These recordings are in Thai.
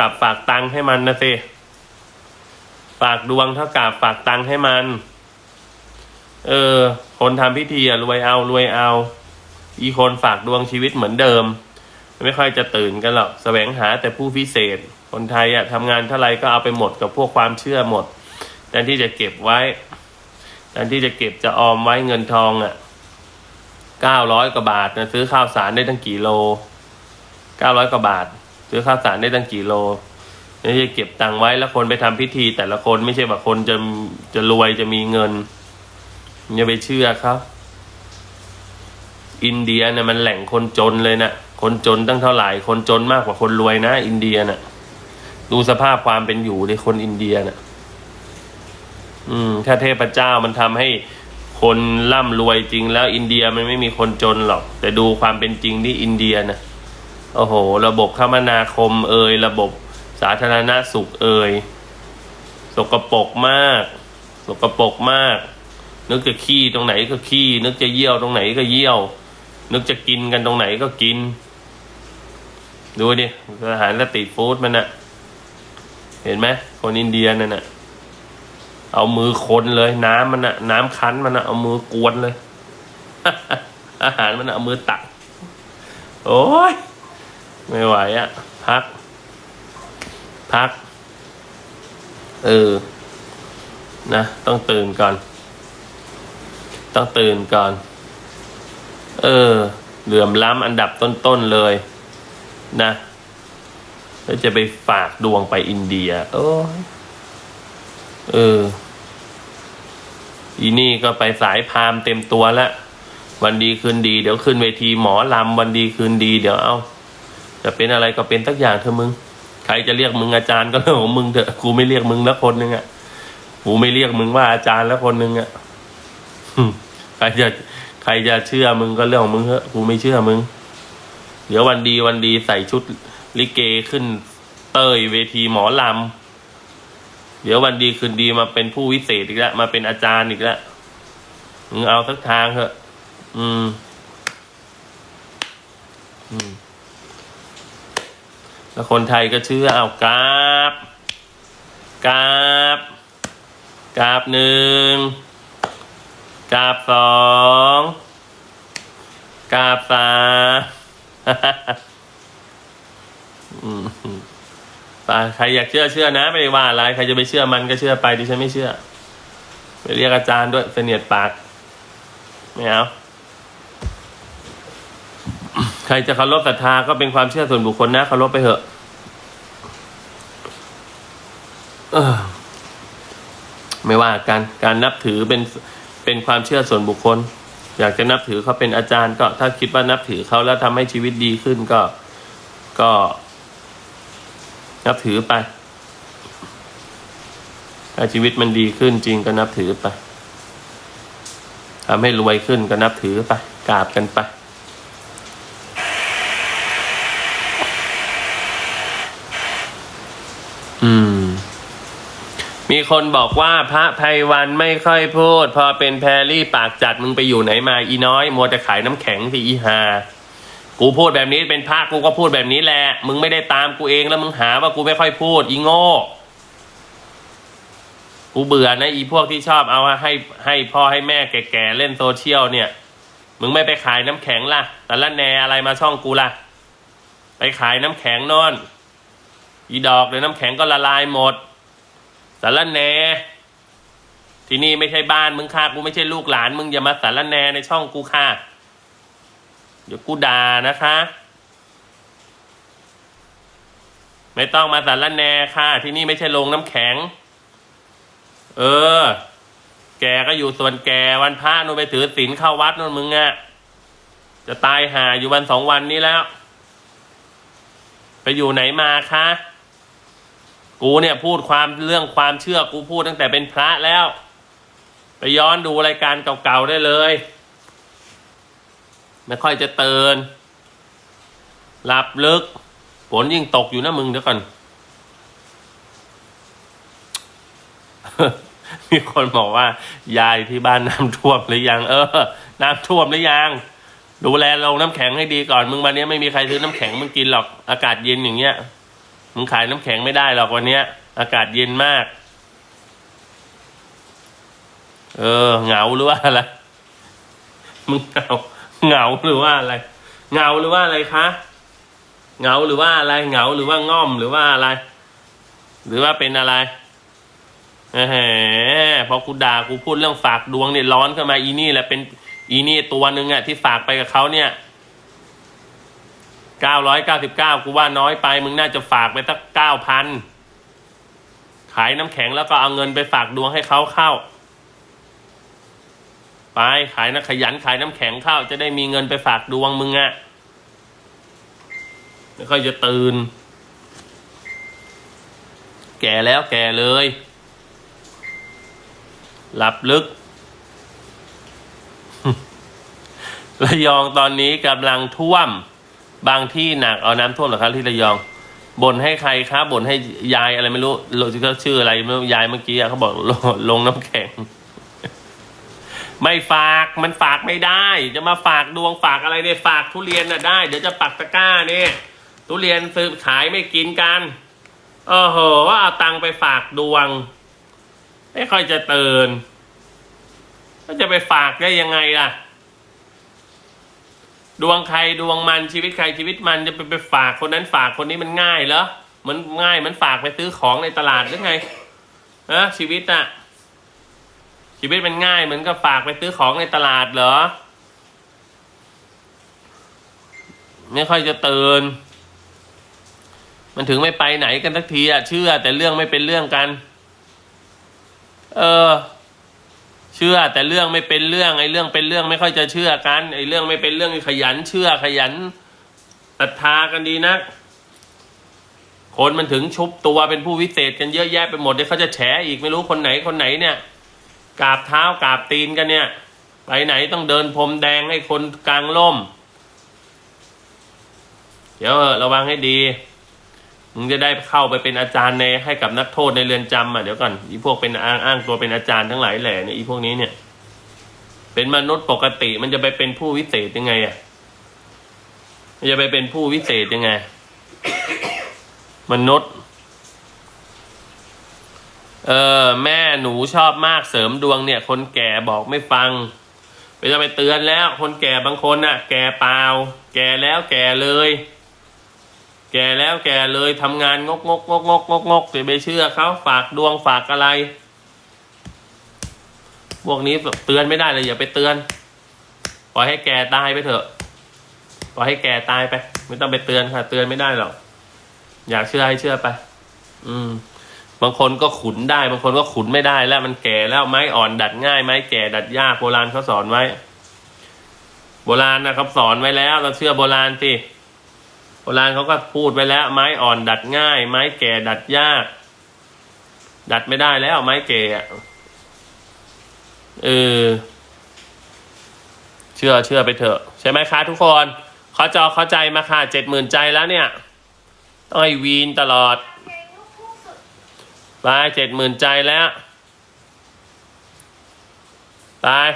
กับฝากตังค์ให้มันนะสิ ฝากดวงเท่ากับฝากตังค์ให้มัน เออ คนทำพิธีอะรวยเอารวยเอา อีคนฝากดวงชีวิตเหมือนเดิม ไม่ค่อยจะตื่นกันหรอกแสวงหาแต่ผู้พิเศษ คนไทยอะทำงานเท่าไรก็เอาไปหมดกับพวกความเชื่อหมดแทนที่จะเก็บไว้แทนที่จะเก็บจะออมไว้เงินทองอะเก้าร้อยกว่าบาทนะซื้อข้าวสารได้ตั้งกี่โลเก้าร้อยกว่าบาท ซื้อข้าวสารได้ตั้งกี่โลนี่จะเก็บตังค์ไว้แล้วคนไปทำพิธีแต่ละคนไม่ใช่ว่าคนจะจะรวยจะมีเงินอย่าไปเชื่อครับ อินเดียเนี่ยมันแหล่งคนจนเลยนะคนจนตั้งเท่าไหร่คนจนมากกว่าคนรวยนะ อินเดียน่ะ ดูสภาพความเป็นอยู่ในคนอินเดียน่ะ อืมถ้าเทพเจ้ามันทำให้คนร่ำรวยจริงแล้ว อินเดียมันไม่มีคนจนหรอก แต่ดูความเป็นจริงที่อินเดียนะ โอ้โห ระบบคมนาคมเอ่ยระบบสาธารณสุขเอ่ยสกปรกมาก สกปรกมาก นึกจะขี้ตรงไหนก็ขี้ นึกจะเยี่ยวตรงไหนก็เยี่ยว นึกจะกินกันตรงไหนก็กิน ดูดิอาหารสตรีทฟู้ดมันอะเห็นไหมคนอินเดียนั่นน่ะ เอามือคนเลย น้ำมันอะน้ำคั้นมันอะเอามือกวนเลย อาหารมันอะเอามือตัก โอ้ย ไม่ไหวอะพัก พัก เออ นะ ต้องตื่นก่อน ต้องตื่นก่อน เออ เหลื่อมล้ำอันดับต้น ๆ เลย นะแล้วจะไปฝากดวงไปอินเดีย โอ้เออ อีนี่ก็ไปสายพามเต็มตัวแล้ว วันดีคืนดี เดี๋ยวขึ้นเวทีหมอลำวันดีคืนดี เดี๋ยวเอา จะเป็นอะไรก็เป็นสักอย่างเถอมึง ใครจะเรียกมึงอาจารย์ก็เรื่องของมึงเถอะกูไม่เรียกมึงแล้วคนนึงอะกูไม่เรียกมึงว่าอาจารย์แล้วคนนึงอะใครจะใครจะเชื่อมึงก็เรื่องของมึงเถอะกูไม่เชื่อมึง เดี๋ยววันดีวันดีใส่ชุดลิเกขึ้นเตยเวทีหมอลำเดี๋ยววันดีคืนดีมาเป็นผู้วิเศษอีกแล้วมาเป็นอาจารย์อีกแล้วมึงเอาสักทางเถอะ อืม อืม แล้วคนไทยก็เชื่อเอากราบกราบกราบหนึ่งกราบสองกราบสามใครอยากเชื่อเชื่อนะ ไม่ว่าอะไร ใครจะไปเชื่อมันก็เชื่อไปดิฉันไม่เชื่อ ไปเรียกอาจารย์ด้วยเสนียดปาก ไม่เอา ครจะเคารพศรัทธาก็เป็นความเชื่อส่วนบุคคลนะเคารพไปเถอะไม่ว่ากันการนับถือเป็นเป็นความเชื่อส่วนบุคคล อยากจะนับถือเขาเป็นอาจารย์ ก็ถ้าคิดว่านับถือเขาแล้วทำให้ชีวิตดีขึ้นก็ก็ นับถือไปถ้าชีวิตมันดีขึ้นจริงก็นับถือไปทำให้รวยขึ้นก็นับถือไปกราบกันไป มีคนบอกว่าพระไพวันไม่ค่อยพูด พอเป็นแพรรี่ปากจัดมึงไปอยู่ไหนมาอีน้อยมัวแต่ขายน้ำแข็งที่อีหากูพูดแบบนี้เป็นพระกูก็พูดแบบนี้แหละ มึงไม่ได้ตามกูเองแล้วมึงหาว่ากูไม่ค่อยพูด อีโง่กูเบื่อนะอีพวกที่ชอบเอาให้ให้พ่อให้แม่แก่ๆเล่นโซเชียลเนี่ย มึงไม่ไปขายน้ำแข็งล่ะแต่ละแนอะไรมาช่องกูล่ะ ไปขายน้ำแข็งนอน อีดอกเดี๋ยวน้ำแข็งก็ละลายหมด สารแหนที่นี่ไม่ใช่บ้านมึงค่ะกูไม่ใช่ลูกหลาน มึงอย่ามาสารแหนในช่องกูค่ะเดี๋ยวกูด่านะคะ ไม่ต้องมาสารแหนค่ะ ที่นี่ไม่ใช่โรงน้ำแข็ง เออ แกก็อยู่ส่วนแกวันพระนู่นไปถือศีลเข้าวัดนู่นมึงอะจะตายหาอยู่วันสองวันนี้แล้ว ไปอยู่ไหนมาคะ กูเนี่ยพูดความเรื่องความเชื่อกูพูดตั้งแต่เป็นพระแล้ว ไปย้อนดูรายการเก่าๆได้เลย ไม่ค่อยจะเตือนหลับลึกฝนยิ่งตกอยู่นะมึงเดี๋ยวก่อน มีคนบอกว่า ยายที่บ้านน้ำท่วมหรือยัง เออ น้ำท่วมหรือยัง ดูแลลงน้ำแข็งให้ดีก่อน มึงวันนี้ไม่มีใครซื้อน้ำแข็งมึงกินหรอก อากาศเย็นอย่างเงี้ย มึงขายน้ำแข็งไม่ได้หรอกวันเนี้ย อากาศเย็นมาก เออ เหงาหรือว่าอะไรมึงเหงาเหงาหรือว่าอะไรเหงาหรือว่าอะไรคะเหงาหรือว่าอะไรเหงาหรือว่าง่อมหรือว่าอะไร หรือว่าเป็นอะไรแหมพอกูด่ากูพูดเรื่องฝากดวงเนี่ยร้อนขึ้นมาอีนี่แหละเป็นอีนี่ตัวหนึ่งอะที่ฝากไปกับเขาเนี่ย เก้าร้อยเก้าสิบเก้ากูว่าน้อยไป มึงน่าจะฝากไปสักเก้าพันขายน้ำแข็งแล้วก็เอาเงินไปฝากดวงให้เขาเข้า ไปขายนะขยันขายน้ำแข็งเข้า จะได้มีเงินไปฝากดวงมึงอะไม่ค่อยจะตื่น แก่แล้วแก่เลย หลับลึก ระยองตอนนี้กำลังท่วม บางที่หนักเอาน้ำท่วมเหรอครับที่ระยองบ่นให้ใครครับบ่นให้ยายอะไรไม่รู้เราก็ชื่ออะไรไม่รู้ยายเมื่อกี้เขาบอกลงลงน้ำแข็ง ไม่ฝากมันฝากไม่ได้ จะมาฝากดวงฝากอะไรเนี่ยฝากทุเรียนน่ะได้ เดี๋ยวจะปักตะกร้าเนี่ยทุเรียนซื้อขายไม่กินกันโอ้โหว่าเอาตังค์ไปฝากดวง ไม่ค่อยจะเตือนก็จะไปฝากได้ยังไงล่ะ ดวงใครดวงมันชีวิตใครชีวิตมันจะไปไปฝากคนนั้นฝากคนนี้มันง่ายเหรอมันง่ายมันฝากไปซื้อของในตลาดหรือไงเออชีวิตอะชีวิตมันง่ายเหมือนกับฝากไปซื้อของในตลาดเหรอ ไม่ค่อยจะเตือนมันถึงไม่ไปไหนกันสักทีอะเชื่อแต่เรื่องไม่เป็นเรื่องกัน เออ ชื่อแต่เรื่องไม่เป็นเรื่องไอ้เรื่องเป็นเรื่องไม่ค่อยจะเชื่อกันไอ้เรื่องไม่เป็นเรื่องขยันเชื่อขยันศรัทธากันดีนะคนมันถึงชุบตัวเป็นผู้วิเศษกันเยอะแยะไปหมดเดี๋ยวเขาจะแฉอีกไม่รู้คนไหนคนไหนเนี่ยกราบเท้ากราบตีนกันเนี่ย ไปไหนต้องเดินพรมแดงให้คนกลางล่ม เดี๋ยวเถอระวังให้ดี มึงจะได้เข้าไปเป็นอาจารย์ในให้กับนักโทษในเรือนจำอะเดี๋ยวก่อนอีพวกเป็นอ้างอ้างตัวเป็นอาจารย์ทั้งหลายแหล่เนี่ยอีพวกนี้เนี่ย เป็นมนุษย์ปกติมันจะไปเป็นผู้วิเศษยังไงอะมันจะไปเป็นผู้วิเศษยังไง มนุษย์ เออแม่หนูชอบมากเสริมดวงเนี่ย คนแก่บอกไม่ฟังไปจะไปเตือนแล้ว คนแก่บางคนน่ะ แก่เปล่า แก่แล้วแก่เลย แก่แล้วแก่เลยทำงานงกงกงกงกงกงกอย่าไปเชื่อเขาฝากดวงฝากอะไร พวกนี้แบบเตือนไม่ได้เลยอย่าไปเตือน ปล่อยให้แก่ตายไปเถอะ ปล่อยให้แก่ตายไป ไม่ต้องไปเตือนค่ะ เตือนไม่ได้หรอก อยากเชื่อให้เชื่อไป อืม บางคนก็ขุนได้ บางคนก็ขุนไม่ได้แล้วมันแก่แล้วไม้อ่อนดัดง่ายไม้แก่ดัดยากโบราณเขาสอนไว้ โบราณนะครับสอนไว้แล้ว เราเชื่อโบราณสิ โบราณเขาก็พูดไว้แล้ว ไม้อ่อนดัดง่าย ไม้แก่ดัดยาก ดัดไม่ได้แล้วไม้แก่เออเชื่อเชื่อไปเถอะ ใช่ไหมคะทุกคนเข้าจอเข้าใจมาค่ะเจ็ดหมื่นใจแล้วเนี่ยต้องให้วีนตลอดไปเจ็ดหมื่นใจแล้วตาย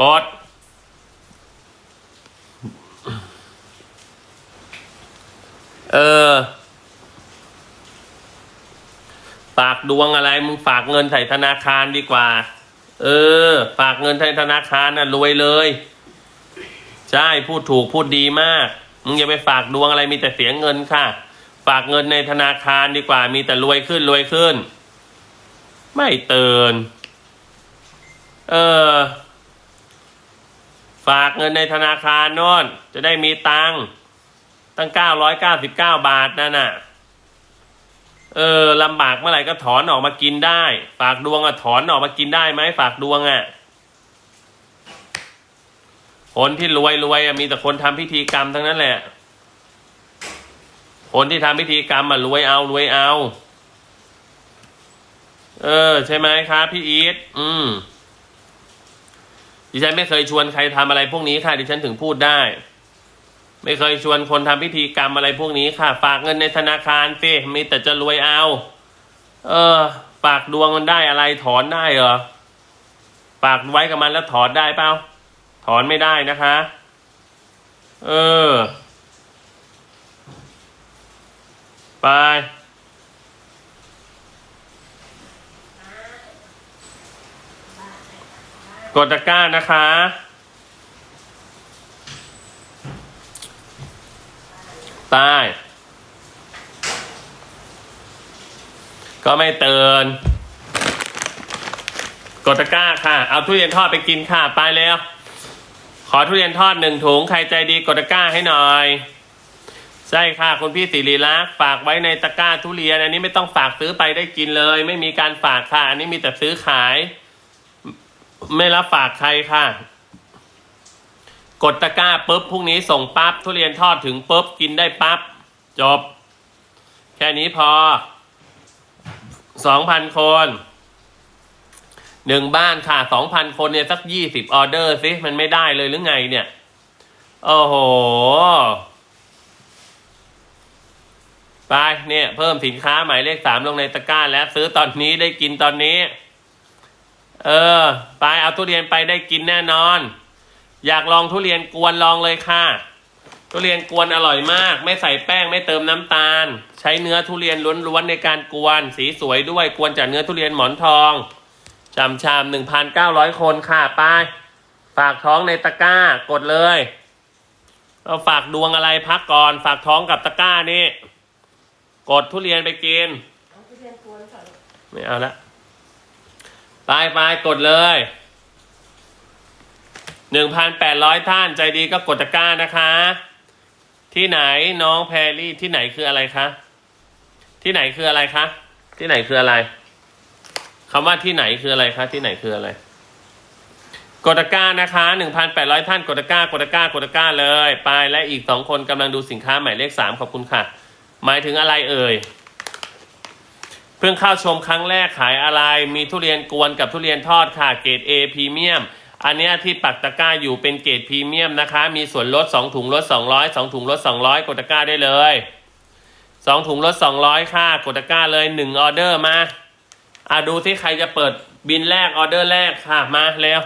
กด เออ ฝากดวงอะไร มึงฝากเงินใส่ธนาคารดีกว่า เออ ฝากเงินใส่ธนาคารน่ะรวยเลย ใช่พูดถูกพูดดีมาก มึงอย่าไปฝากดวงอะไรมีแต่เสียเงินค่ะ ฝากเงินในธนาคารดีกว่า มีแต่รวยขึ้นรวยขึ้น ไม่เตือนเออ ฝากเงินในธนาคารน่นจะได้มีตังค์ ตั้งเก้าร้อยเก้าสิบเก้าบาทนั่นน่ะ เออลำบากเมื่อไหร่ก็ถอนออกมากินได้ ฝากดวงอะถอนออกมากินได้ไหมฝากดวงอะคนที่รวยรวยอะมีแต่คนทำพิธีกรรมทั้งนั้นแหละ คนที่ทำพิธีกรรมอะรวยเอารวยเอา เออ ใช่ไหมครับพี่อีทอืมดิฉันไม่เคยชวนใครทำอะไรพวกนี้ค่ะดิฉันถึงพูดได้ ไม่เคยชวนคนทำพิธีกรรมอะไรพวกนี้ค่ะ ฝากเงินในธนาคารสิมีแต่จะรวยเอา เออ ฝากดวงมันได้อะไรถอนได้เหรอฝากไว้กับมันแล้วถอนได้เปล่าถอนไม่ได้นะคะ เออ ไปกดตะกร้านะคะ ใต้ ก็ไม่เตือนกดตะกร้าค่ะ เอาทุเรียนทอดไปกินค่ะ ไปแล้วขอทุเรียนทอดหนึ่งถุง ใครใจดีกดตะกร้าให้หน่อย ใช่ค่ะ คุณพี่สิริลักษ์ฝากไว้ในตะกร้าทุเรียน อันนี้ไม่ต้องฝากซื้อไปได้กินเลย ไม่มีการฝากค่ะ อันนี้มีแต่ซื้อขาย ไม่รับฝากใครค่ะ กดตะกร้าปุ๊บพรุ่งนี้ส่งปั๊บทุเรียนทอดถึงปุ๊บกินได้ปั๊บจบ แค่นี้พอสองพันคนหนึ่งบ้านค่ะสองพันคนเนี่ยสักยี่สิบออเดอร์สิมันไม่ได้เลยหรือไงเนี่ย โอ้โห ไปเนี่ย เพิ่มสินค้าหมายเลขสามลงในตะกร้า แล้วซื้อตอนนี้ได้กินตอนนี้ เออ ไปเอาทุเรียนไปได้กินแน่นอน อยากลองทุเรียนกวนลองเลยค่ะ ทุเรียนกวนอร่อยมาก ไม่ใส่แป้งไม่เติมน้ำตาล ใช้เนื้อทุเรียนล้วนๆในการกวน สีสวยด้วยกวนจากเนื้อทุเรียนหมอนทองชามชามหนึ่งพันเก้าร้อยคนค่ะไปฝากท้องในตะกร้ากดเลยเราฝากดวงอะไรพักก่อน ฝากท้องกับตะกร้านี่กดทุเรียนไปกินไม่เอาละไปไปกดเลย หนึ่งพันแปดร้อยท่านใจดีก็กดตะกร้านะคะ ที่ไหนน้องแพรรี่ที่ไหนคืออะไรคะ ที่ไหนคืออะไรคะ ที่ไหนคืออะไรคำว่าที่ไหนคืออะไรคะ ที่ไหนคืออะไร กดตะกร้านะคะหนึ่งพันแปดร้อยท่านกดตะกร้ากดตะกร้ากดตะกร้าเลยไปและอีกสองคนกำลังดูสินค้าหมายเลขสามขอบคุณค่ะ หมายถึงอะไรเอ่ยเพิ่งเข้าชมครั้งแรกขายอะไร มีทุเรียนกวนกับทุเรียนทอดค่ะ เกรด A พรีเมียม อันนี้ที่ปักตะกร้าอยู่เป็นเกรดพรีเมียมนะคะ มีส่วนลด 2 ถุงลด 200 2 ถุงลด 200 กดตะกร้าได้เลย 2 ถุงลด 200 ค่ะ กดตะกร้าเลย 1 ออเดอร์มาอะดูที่ใครจะเปิดบินแรกออเดอร์แรกค่ะมาเร็ว